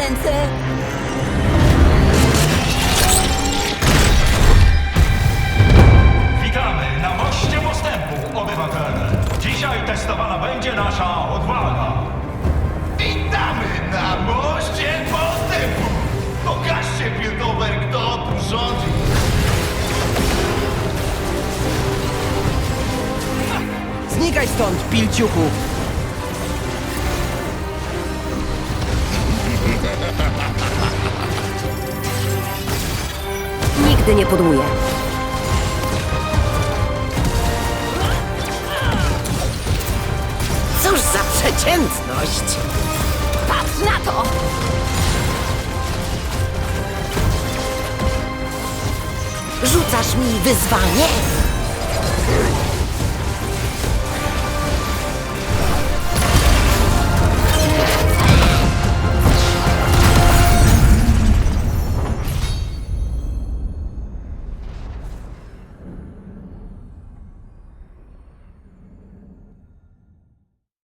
ręce! Witamy na moście postępu, obywatele. Dzisiaj testowana będzie nasza odwaga. Witamy na moście postępu! Pokażcie, Piltover, kto tu rządzi! Znikaj stąd, pilciuchu! Nigdy nie podłuję. Cóż za przeciętność! Patrz na to! Rzucasz mi wyzwanie?